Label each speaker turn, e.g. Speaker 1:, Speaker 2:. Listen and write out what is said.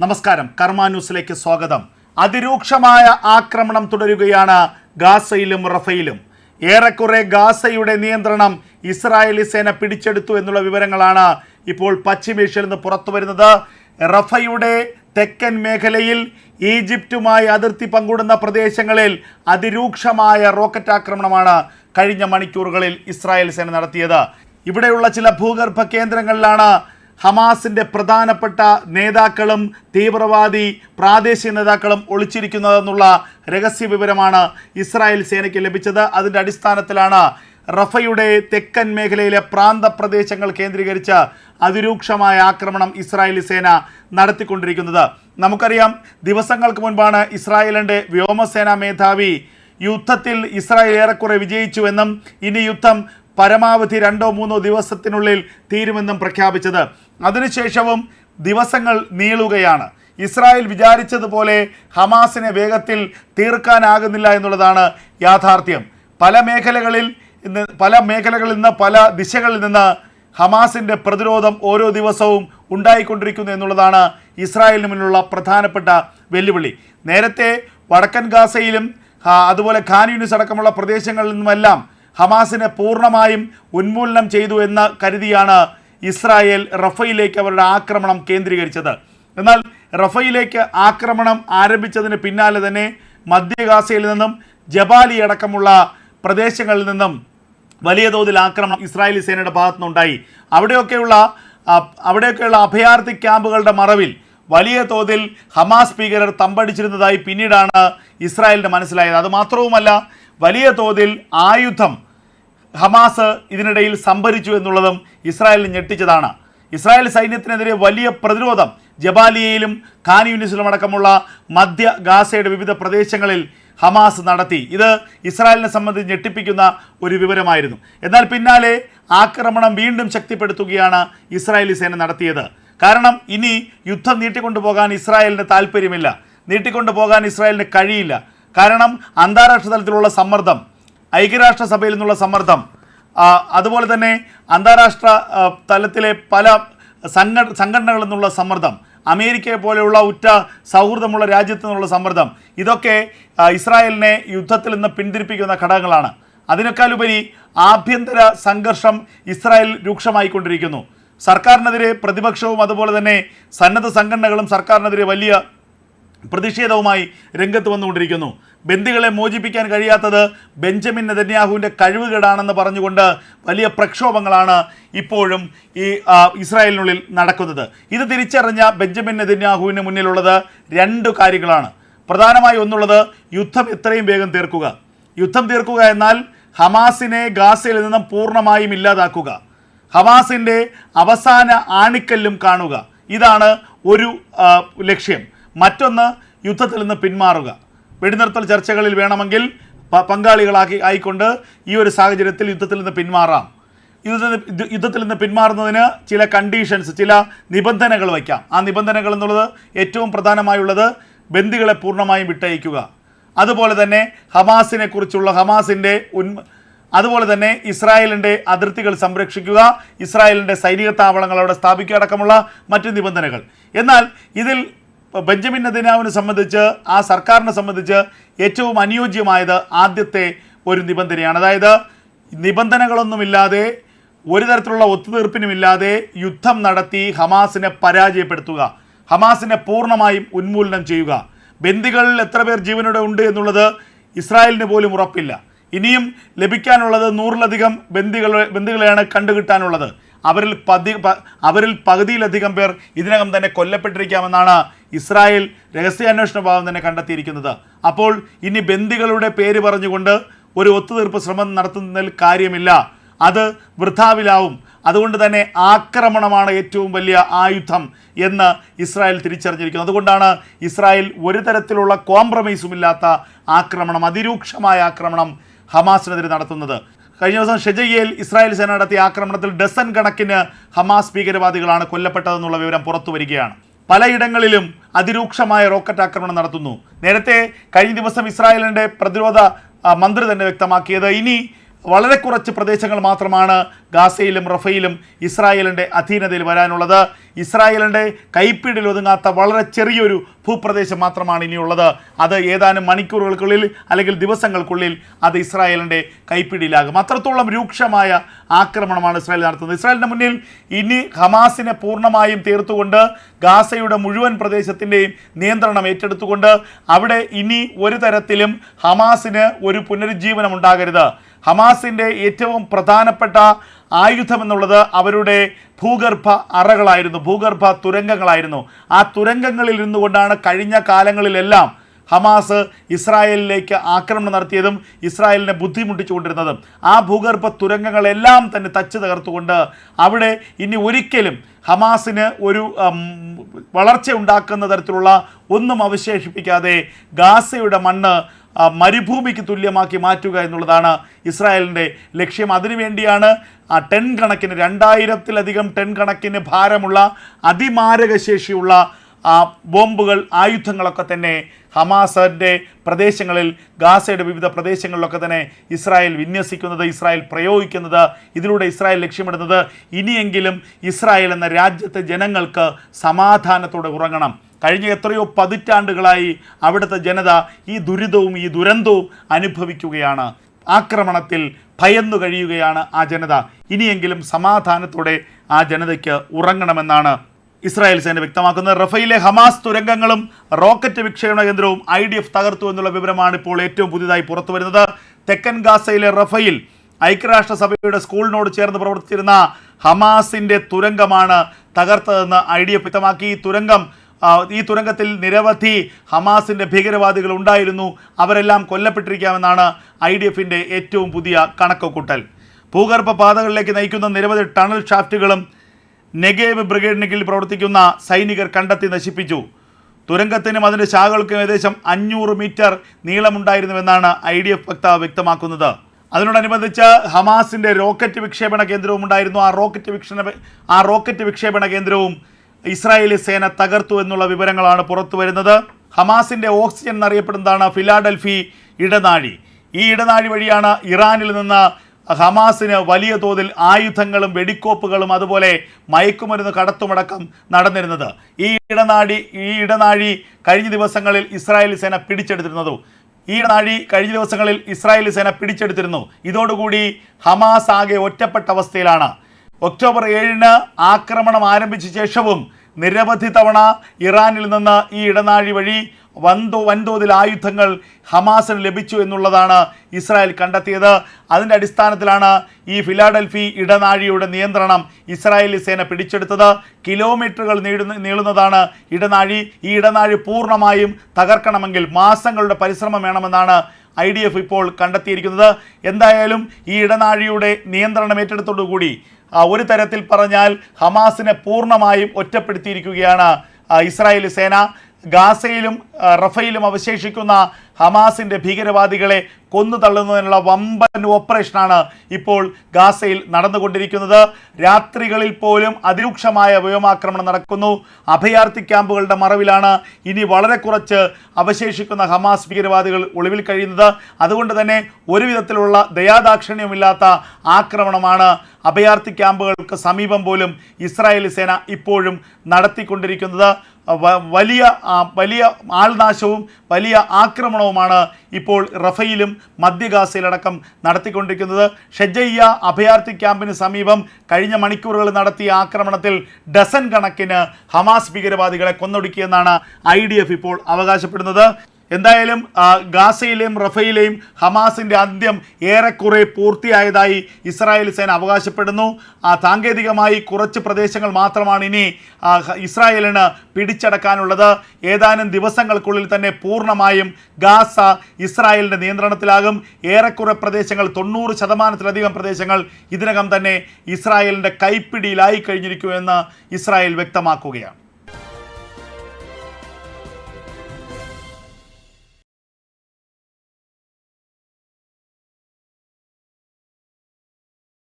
Speaker 1: നമസ്കാരം. കർമ്മ ന്യൂസിലേക്ക് സ്വാഗതം. അതിരൂക്ഷമായ ആക്രമണം തുടരുകയാണ് ഗാസയിലും റഫയിലും. ഏറെക്കുറെ ഗാസയുടെ നിയന്ത്രണം ഇസ്രായേലി സേന പിടിച്ചെടുത്തു എന്നുള്ള വിവരങ്ങളാണ് ഇപ്പോൾ പശ്ചിമേഷ്യയിൽ നിന്ന് പുറത്തു വരുന്നത്. റഫയുടെ തെക്കൻ മേഖലയിൽ ഈജിപ്തുമായി അതിർത്തി പങ്കിടുന്ന പ്രദേശങ്ങളിൽ അതിരൂക്ഷമായ റോക്കറ്റ് ആക്രമണമാണ് കഴിഞ്ഞ മണിക്കൂറുകളിൽ ഇസ്രായേൽ സേന നടത്തിയത്. ഇവിടെയുള്ള ചില ഭൂഗർഭ കേന്ദ്രങ്ങളിലാണ് ഹമാസിന്റെ പ്രധാനപ്പെട്ട നേതാക്കളും തീവ്രവാദി പ്രാദേശിക നേതാക്കളും ഒളിച്ചിരിക്കുന്നതെന്നുള്ള രഹസ്യ വിവരമാണ് ഇസ്രായേൽ സേനയ്ക്ക് ലഭിച്ചത്. അതിന്റെ അടിസ്ഥാനത്തിലാണ് റഫയുടെ തെക്കൻ മേഖലയിലെ പ്രാന്ത പ്രദേശങ്ങൾ കേന്ദ്രീകരിച്ച് അതിരൂക്ഷമായ ആക്രമണം ഇസ്രായേലി സേന നടത്തിക്കൊണ്ടിരിക്കുന്നത്. നമുക്കറിയാം ദിവസങ്ങൾക്ക് മുൻപാണ് ഇസ്രായേലിന്റെ വ്യോമസേനാ മേധാവി യുദ്ധത്തിൽ ഇസ്രായേൽ ഏറെക്കുറെ വിജയിച്ചുവെന്നും ഇനി യുദ്ധം പരമാവധി രണ്ടോ മൂന്നോ ദിവസത്തിനുള്ളിൽ തീരുമെന്നും പ്രഖ്യാപിച്ചത്. അതിനുശേഷവും ദിവസങ്ങൾ നീളുകയാണ്. ഇസ്രായേൽ വിചാരിച്ചതുപോലെ ഹമാസിനെ വേഗത്തിൽ തീർക്കാനാകുന്നില്ല എന്നുള്ളതാണ് യാഥാർത്ഥ്യം. പല മേഖലകളിൽ ഇന്ന് പല മേഖലകളിൽ നിന്ന് പല ദിശകളിൽ നിന്ന് ഹമാസിന്റെ പ്രതിരോധം ഓരോ ദിവസവും ഉണ്ടായിക്കൊണ്ടിരിക്കുന്നു എന്നുള്ളതാണ് ഇസ്രായേലിന് മുന്നിലുള്ള പ്രധാനപ്പെട്ട വെല്ലുവിളി. നേരത്തെ വടക്കൻ ഗാസയിലും അതുപോലെ ഖാൻ യൂണിസ് അടക്കമുള്ള പ്രദേശങ്ങളിൽ നിന്നുമെല്ലാം ഹമാസിനെ പൂർണമായും ഉന്മൂലനം ചെയ്തു എന്ന് കരുതിയാണ് ഇസ്രായേൽ റഫയിലേക്ക് അവരുടെ ആക്രമണം കേന്ദ്രീകരിച്ചത്. എന്നാൽ റഫയിലേക്ക് ആക്രമണം ആരംഭിച്ചതിന് പിന്നാലെ തന്നെ മധ്യഗാസയിൽ നിന്നും ജബാലി അടക്കമുള്ള പ്രദേശങ്ങളിൽ നിന്നും വലിയ തോതിൽ ആക്രമണം ഇസ്രായേലി സേനയുടെ ഭാഗത്തുനിന്നുണ്ടായി. അവിടെയൊക്കെയുള്ള അവിടെയൊക്കെയുള്ള അഭയാർത്ഥി ക്യാമ്പുകളുടെ മറവിൽ വലിയ തോതിൽ ഹമാസ് ഭീകരർ തമ്പടിച്ചിരുന്നതായി പിന്നീടാണ് ഇസ്രായേലിന് മനസ്സിലായത്. അതുമാത്രവുമല്ല വലിയ തോതിൽ ആയുധം ഹമാസ് ഇതിനിടയിൽ സംഭരിച്ചു എന്നുള്ളതും ഇസ്രായേലിന് ഞെട്ടിച്ചതാണ്. ഇസ്രായേൽ സൈന്യത്തിനെതിരെ വലിയ പ്രതിരോധം ജബാലിയയിലും ഖാൻ യൂണിസിലും അടക്കമുള്ള മധ്യ ഗാസയുടെ വിവിധ പ്രദേശങ്ങളിൽ ഹമാസ് നടത്തി. ഇത് ഇസ്രായേലിനെ സംബന്ധിച്ച് ഞെട്ടിപ്പിക്കുന്ന ഒരു വിവരമായിരുന്നു. എന്നാൽ പിന്നാലെ ആക്രമണം വീണ്ടും ശക്തിപ്പെടുത്തുകയാണ് ഇസ്രായേലി സേന നടത്തിയത്. കാരണം ഇനി യുദ്ധം നീട്ടിക്കൊണ്ടുപോകാൻ ഇസ്രായേലിന് താല്പര്യമില്ല നീട്ടിക്കൊണ്ടുപോകാൻ ഇസ്രായേലിന് കഴിയില്ല. കാരണം അന്താരാഷ്ട്ര തലത്തിലുള്ള സമ്മർദ്ദം ഐക്യരാഷ്ട്രസഭയിൽ നിന്നുള്ള സമ്മർദ്ദം. അതുപോലെ തന്നെ അന്താരാഷ്ട്ര തലത്തിലെ പല സംഘ സംഘടനകളിൽ നിന്നുള്ള സമ്മർദ്ദം. അമേരിക്കയെ പോലെയുള്ള ഉറ്റ സൗഹൃദമുള്ള രാജ്യത്തു നിന്നുള്ള സമ്മർദ്ദം. ഇതൊക്കെ ഇസ്രായേലിനെ യുദ്ധത്തിൽ നിന്ന് പിന്തിരിപ്പിക്കുന്ന ഘടകങ്ങളാണ്. അതിനേക്കാളുപരി ആഭ്യന്തര സംഘർഷം ഇസ്രായേൽ രൂക്ഷമായിക്കൊണ്ടിരിക്കുന്നു. സർക്കാരിനെതിരെ പ്രതിപക്ഷവും അതുപോലെ തന്നെ സന്നദ്ധ സംഘടനകളും സർക്കാരിനെതിരെ വലിയ പ്രതിഷേധവുമായി രംഗത്ത് വന്നുകൊണ്ടിരിക്കുന്നു. ബന്ദികളെ മോചിപ്പിക്കാൻ കഴിയാത്തത് ബെഞ്ചമിൻ നെതന്യാഹുവിന്റെ കഴിവുകേടാണെന്ന് പറഞ്ഞുകൊണ്ട് വലിയ പ്രക്ഷോഭങ്ങളാണ് ഇപ്പോഴും ഈ ഇസ്രായേലിനുള്ളിൽ നടക്കുന്നത്. ഇത് തിരിച്ചറിഞ്ഞ ബെഞ്ചമിൻ നെതന്യാഹുവിന് മുന്നിലുള്ളത് രണ്ട് കാര്യങ്ങളാണ്. പ്രധാനമായി ഒന്നുള്ളത് യുദ്ധം എത്രയും വേഗം തീർക്കുക. യുദ്ധം തീർക്കുക എന്നാൽ ഹമാസിനെ ഗാസയിൽ നിന്നും പൂർണമായും ഇല്ലാതാക്കുക. ഹമാസിന്റെ അവസാന ആണിക്കല്ലും കാണുക. ഇതാണ് ഒരു ലക്ഷ്യം. മറ്റൊന്ന് യുദ്ധത്തിൽ നിന്ന് പിന്മാറുക. വെടിനിർത്തൽ ചർച്ചകളിൽ വേണമെങ്കിൽ പങ്കാളികളാക്കി ആയിക്കൊണ്ട് ഈ ഒരു സാഹചര്യത്തിൽ യുദ്ധത്തിൽ നിന്ന് പിന്മാറാം. യുദ്ധത്തിൽ യുദ്ധത്തിൽ നിന്ന് പിന്മാറുന്നതിന് ചില കണ്ടീഷൻസ് ചില നിബന്ധനകൾ വയ്ക്കാം. ആ നിബന്ധനകൾ എന്നുള്ളത് ഏറ്റവും പ്രധാനമായുള്ളത് ബന്ദികളെ പൂർണമായും വിട്ടയക്കുക. അതുപോലെ തന്നെ ഹമാസിനെ കുറിച്ചുള്ള ഹമാസിന്റെ ഉൻ അതുപോലെ തന്നെ ഇസ്രായേലിന്റെ അതിർത്തികൾ സംരക്ഷിക്കുക ഇസ്രായേലിന്റെ സൈനിക താവളങ്ങൾ അവിടെ സ്ഥാപിക്കുക അടക്കമുള്ള മറ്റ് നിബന്ധനകൾ. എന്നാൽ ഇതിൽ ബെഞ്ചമിൻ നെതന്യാവിനെ സംബന്ധിച്ച് ആ സർക്കാരിനെ സംബന്ധിച്ച് ഏറ്റവും അനുയോജ്യമായത് ആദ്യത്തെ ഒരു നിബന്ധനയാണ്. അതായത് നിബന്ധനകളൊന്നുമില്ലാതെ ഒരു തരത്തിലുള്ള ഒത്തുതീർപ്പിനുമില്ലാതെ യുദ്ധം നടത്തി ഹമാസിനെ പരാജയപ്പെടുത്തുക ഹമാസിനെ പൂർണമായും ഉന്മൂലനം ചെയ്യുക. ബന്ദികളിൽ എത്ര പേർ ജീവനോടെ ഉണ്ട് എന്നുള്ളത് ഇസ്രായേലിന് പോലും ഉറപ്പില്ല. ഇനിയും ലഭിക്കാനുള്ളത് നൂറിലധികം ബന്ദികൾ ബന്ദികളെയാണ് കണ്ടുകിട്ടാനുള്ളത്. അവരിൽ പതി അവരിൽ പകുതിയിലധികം പേർ ഇതിനകം തന്നെ കൊല്ലപ്പെട്ടിരിക്കാമെന്നാണ് ഇസ്രായേൽ രഹസ്യാന്വേഷണ ഭാഗം തന്നെ കണ്ടെത്തിയിരിക്കുന്നത്. അപ്പോൾ ഇനി ബന്ദികളുടെ പേര് പറഞ്ഞുകൊണ്ട് ഒരു ഒത്തുതീർപ്പ് ശ്രമം നടത്തുന്നതിൽ കാര്യമില്ല. അത് വൃഥാവിലാവും. അതുകൊണ്ട് തന്നെ ആക്രമണമാണ് ഏറ്റവും വലിയ ആയുധം എന്ന് ഇസ്രായേൽ തിരിച്ചറിഞ്ഞിരിക്കുന്നു. അതുകൊണ്ടാണ് ഇസ്രായേൽ ഒരു തരത്തിലുള്ള കോംപ്രമൈസും ഇല്ലാത്ത ആക്രമണം അതിരൂക്ഷമായ ആക്രമണം ഹമാസിനെതിരെ നടത്തുന്നത്. കഴിഞ്ഞ ദിവസം ഷെജയ്യയിൽ ഇസ്രായേൽ സേന നടത്തിയ ആക്രമണത്തിൽ ഡസൻ കണക്കിന് ഹമാസ് ഭീകരവാദികളാണ് കൊല്ലപ്പെട്ടതെന്നുള്ള വിവരം പുറത്തു വരികയാണ്. പലയിടങ്ങളിലും അതിരൂക്ഷമായ റോക്കറ്റ് ആക്രമണം നടത്തുന്നു. നേരത്തെ കഴിഞ്ഞ ദിവസം ഇസ്രായേലിന്റെ പ്രതിരോധ മന്ത്രി തന്നെ വ്യക്തമാക്കിയത്. ഇനി വളരെ കുറച്ച് പ്രദേശങ്ങൾ മാത്രമാണ് ഗാസയിലും റഫയിലും ഇസ്രായേലിന്റെ അധീനതയിൽ വരാനുള്ളത്. ഇസ്രായേലിന്റെ കൈപ്പിടിയിൽ ഒതുങ്ങാത്ത വളരെ ചെറിയൊരു ഭൂപ്രദേശം മാത്രമാണ് ഇനിയുള്ളത്. അത് ഏതാനും മണിക്കൂറുകൾക്കുള്ളിൽ അല്ലെങ്കിൽ ദിവസങ്ങൾക്കുള്ളിൽ അത് ഇസ്രായേലിന്റെ കൈപ്പിടിയിലാകും. അത്രത്തോളം രൂക്ഷമായ ആക്രമണമാണ് ഇസ്രായേൽ നടത്തുന്നത്. ഇസ്രായേലിന്റെ മുന്നിൽ ഇനി ഹമാസിനെ പൂർണമായും തീർത്തുകൊണ്ട് ഗാസയുടെ മുഴുവൻ പ്രദേശത്തിന്റെയും നിയന്ത്രണം ഏറ്റെടുത്തുകൊണ്ട് അവിടെ ഇനി ഒരു തരത്തിലും ഹമാസിന് ഒരു പുനരുജ്ജീവനം ഉണ്ടാകരുത്. ഹമാസിന്റെ ഏറ്റവും പ്രധാനപ്പെട്ട ആയുധമെന്നുള്ളത് അവരുടെ ഭൂഗർഭ അറകളായിരുന്നു ഭൂഗർഭ തുരങ്കങ്ങളായിരുന്നു. ആ തുരങ്കങ്ങളിൽ ഇരുന്നുകൊണ്ടാണ് കഴിഞ്ഞ കാലങ്ങളിലെല്ലാം ഹമാസ് ഇസ്രായേലിലേക്ക് ആക്രമണം നടത്തിയതും ഇസ്രായേലിനെ ബുദ്ധിമുട്ടിച്ചുകൊണ്ടിരുന്നതും. ആ ഭൂഗർഭ തുരങ്കങ്ങളെല്ലാം തന്നെ തച്ചു തകർത്തുകൊണ്ട് അവിടെ ഇനി ഒരിക്കലും ഹമാസിന് ഒരു വളർച്ച ഉണ്ടാക്കുന്ന തരത്തിലുള്ള ഒന്നും അവശേഷിപ്പിക്കാതെ ഗാസയുടെ മണ്ണ് മരുഭൂമിക്ക് തുല്യമാക്കി മാറ്റുക എന്നുള്ളതാണ് ഇസ്രായേലിന്റെ ലക്ഷ്യം. അതിനുവേണ്ടിയാണ് ആ ടെൻ കണക്കിന് രണ്ടായിരത്തിലധികം ടെൻ കണക്കിന് ഭാരമുള്ള അതിമാരക ശേഷിയുള്ള ആ ബോംബുകൾ ആയുധങ്ങളൊക്കെ തന്നെ ഹമാസിന്റെ പ്രദേശങ്ങളിൽ ഗാസയുടെ വിവിധ പ്രദേശങ്ങളിലൊക്കെ തന്നെ ഇസ്രായേൽ വിന്യസിക്കുന്നത് ഇസ്രായേൽ പ്രയോഗിക്കുന്നത് ഇതിലൂടെ ഇസ്രായേൽ ലക്ഷ്യമിടുന്നത്. ഇനിയെങ്കിലും ഇസ്രായേൽ എന്ന രാജ്യത്തെ ജനങ്ങൾക്ക് സമാധാനത്തോടെ ഉറങ്ങണം. കഴിഞ്ഞ എത്രയോ പതിറ്റാണ്ടുകളായി അവിടുത്തെ ജനത ഈ ദുരിതവും ഈ ദുരന്തവും അനുഭവിക്കുകയാണ്. ആക്രമണത്തിൽ ഭയന്നു കഴിയുകയാണ് ആ ജനത. ഇനിയെങ്കിലും സമാധാനത്തോടെ ആ ജനതയ്ക്ക് ഉറങ്ങണമെന്നാണ് ഇസ്രായേൽ സേന വ്യക്തമാക്കുന്നത്. റഫയിലെ ഹമാസ് തുരങ്കങ്ങളും റോക്കറ്റ് വിക്ഷേപണ കേന്ദ്രവും ഐ ഡി എഫ് തകർത്തു എന്നുള്ള വിവരമാണ് ഇപ്പോൾ ഏറ്റവും പുതിയതായി പുറത്തു വരുന്നത്. തെക്കൻ ഗാസയിലെ റഫയിൽ ഐക്യരാഷ്ട്രസഭയുടെ സ്കൂളിനോട് ചേർന്ന് പ്രവർത്തിച്ചിരുന്ന ഹമാസിന്റെ തുരങ്കമാണ് തകർത്തതെന്ന് ഐ ഡി എഫ് വ്യക്തമാക്കി. ഈ തുരങ്കം ഈ തുരങ്കത്തിൽ നിരവധി ഹമാസിന്റെ ഭീകരവാദികൾ ഉണ്ടായിരുന്നു. അവരെല്ലാം കൊല്ലപ്പെട്ടിരിക്കാമെന്നാണ് ഐ ഡി എഫിന്റെ ഏറ്റവും പുതിയ കണക്കുകൂട്ടൽ. ഭൂഗർഭ പാതകളിലേക്ക് നയിക്കുന്ന നിരവധി ടണൽ ഷാഫ്റ്റുകളും നെഗേവ് ബ്രിഗേഡിന് കീഴിൽ പ്രവർത്തിക്കുന്ന സൈനികർ കണ്ടെത്തി നശിപ്പിച്ചു. തുരങ്കത്തിനും അതിന്റെ ശാഖകൾക്കും ഏകദേശം അഞ്ഞൂറ് മീറ്റർ നീളമുണ്ടായിരുന്നുവെന്നാണ് ഐ ഡി എഫ് വക്താവ് വ്യക്തമാക്കുന്നത്. അതിനോടനുബന്ധിച്ച് ഹമാസിന്റെ റോക്കറ്റ് വിക്ഷേപണ കേന്ദ്രവും ഉണ്ടായിരുന്നു. ആ റോക്കറ്റ് വിക്ഷേപണ ആ റോക്കറ്റ് വിക്ഷേപണ കേന്ദ്രവും ഇസ്രായേലി സേന തകർത്തു എന്നുള്ള വിവരങ്ങളാണ് പുറത്തു വരുന്നത്. ഹമാസിന്റെ ഓക്സിജൻ എന്നറിയപ്പെടുന്നതാണ് ഫിലാഡൽഫി ഇടനാഴി. ഈ ഇടനാഴി വഴിയാണ് ഇറാനിൽ നിന്ന് ഹമാസിന് വലിയ തോതിൽ ആയുധങ്ങളും വെടിക്കോപ്പുകളും അതുപോലെ മയക്കുമരുന്ന് കടത്തുമടക്കം നടന്നിരുന്നത്. ഈ ഇടനാഴി ഈ ഇടനാഴി കഴിഞ്ഞ ദിവസങ്ങളിൽ ഇസ്രായേൽ സേന പിടിച്ചെടുത്തിരുന്നതു. ഈ ഇടനാഴി കഴിഞ്ഞ ദിവസങ്ങളിൽ ഇസ്രായേൽ സേന പിടിച്ചെടുത്തിരുന്നു. ഇതോടുകൂടി ഹമാസ് ആകെ ഒറ്റപ്പെട്ട അവസ്ഥയിലാണ്. ഒക്ടോബർ ഏഴിന് ആക്രമണം ആരംഭിച്ച ശേഷവും നിരവധി തവണ ഇറാനിൽ നിന്ന് ഈ ഇടനാഴി വഴി വൻതോ വൻതോതിൽ ആയുധങ്ങൾ ഹമാസിന് ലഭിച്ചു എന്നുള്ളതാണ് ഇസ്രായേൽ കണ്ടെത്തിയത്. അതിന്റെ അടിസ്ഥാനത്തിലാണ് ഈ ഫിലാഡൽഫി ഇടനാഴിയുടെ നിയന്ത്രണം ഇസ്രായേലി സേന പിടിച്ചെടുത്തത്. കിലോമീറ്ററുകൾ നീടുന്ന നീളുന്നതാണ് ഇടനാഴി. ഈ ഇടനാഴി പൂർണമായും തകർക്കണമെങ്കിൽ മാസങ്ങളുടെ പരിശ്രമം വേണമെന്നാണ് ഐ ഡി എഫ് ഇപ്പോൾ കണ്ടെത്തിയിരിക്കുന്നത്. എന്തായാലും ഈ ഇടനാഴിയുടെ നിയന്ത്രണം ഏറ്റെടുത്തോടുകൂടി ഒരു തരത്തിൽ പറഞ്ഞാൽ ഹമാസിനെ പൂർണമായും ഒറ്റപ്പെടുത്തിയിരിക്കുകയാണ് ഇസ്രായേലി സേന. ഗാസയിലും റഫയിലും അവശേഷിക്കുന്ന ഹമാസിന്റെ ഭീകരവാദികളെ കൊന്നു തള്ളുന്നതിനുള്ള വമ്പൻ ഓപ്പറേഷനാണ് ഇപ്പോൾ ഗാസയിൽ നടന്നുകൊണ്ടിരിക്കുന്നത്. രാത്രികളിൽ പോലും അതിരൂക്ഷമായ വ്യോമാക്രമണം നടക്കുന്നു. അഭയാർത്ഥി ക്യാമ്പുകളുടെ മറവിലാണ് ഇനി വളരെ കുറച്ച് അവശേഷിക്കുന്ന ഹമാസ് ഭീകരവാദികൾ ഒളിവിൽ കഴിയുന്നത്. അതുകൊണ്ട് തന്നെ ഒരു വിധത്തിലുള്ള ദയാദാക്ഷിണ്യമില്ലാത്ത ആക്രമണമാണ് അഭയാർത്ഥി ക്യാമ്പുകൾക്ക് സമീപം പോലും ഇസ്രായേലി സേന ഇപ്പോഴും നടത്തിക്കൊണ്ടിരിക്കുന്നത്. വലിയ വലിയ ആൾനാശവും വലിയ ആക്രമണവുമാണ് ഇപ്പോൾ റഫയിലും മധ്യഗാസയിലടക്കം നടത്തിക്കൊണ്ടിരിക്കുന്നത്. ഷെജയ്യ അഭയാർത്ഥി ക്യാമ്പിന് സമീപം കഴിഞ്ഞ മണിക്കൂറുകൾ നടത്തിയ ആക്രമണത്തിൽ ഡസൻ കണക്കിന് ഹമാസ് ഭീകരവാദികളെ കൊന്നൊടുക്കിയെന്നാണ് ഐ ഇപ്പോൾ അവകാശപ്പെടുന്നത്. എന്തായാലും ഗാസയിലെയും റഫയിലെയും ഹമാസിന്റെ അന്ത്യം ഏറെക്കുറെ പൂർത്തിയായതായി ഇസ്രായേൽ സേന അവകാശപ്പെടുന്നു. ആ, സാങ്കേതികമായി കുറച്ച് പ്രദേശങ്ങൾ മാത്രമാണ് ഇനി ഇസ്രായേലിന് പിടിച്ചടക്കാനുള്ളത്. ഏതാനും ദിവസങ്ങൾക്കുള്ളിൽ തന്നെ പൂർണമായും ഗാസ ഇസ്രായേലിന്റെ നിയന്ത്രണത്തിലാകും. ഏറെക്കുറെ പ്രദേശങ്ങൾ തൊണ്ണൂറ് ശതമാനത്തിലധികം പ്രദേശങ്ങൾ ഇതിനകം തന്നെ ഇസ്രായേലിന്റെ കൈപ്പിടിയിലായി കഴിഞ്ഞിരിക്കുമെന്ന് ഇസ്രായേൽ വ്യക്തമാക്കുകയാണ്.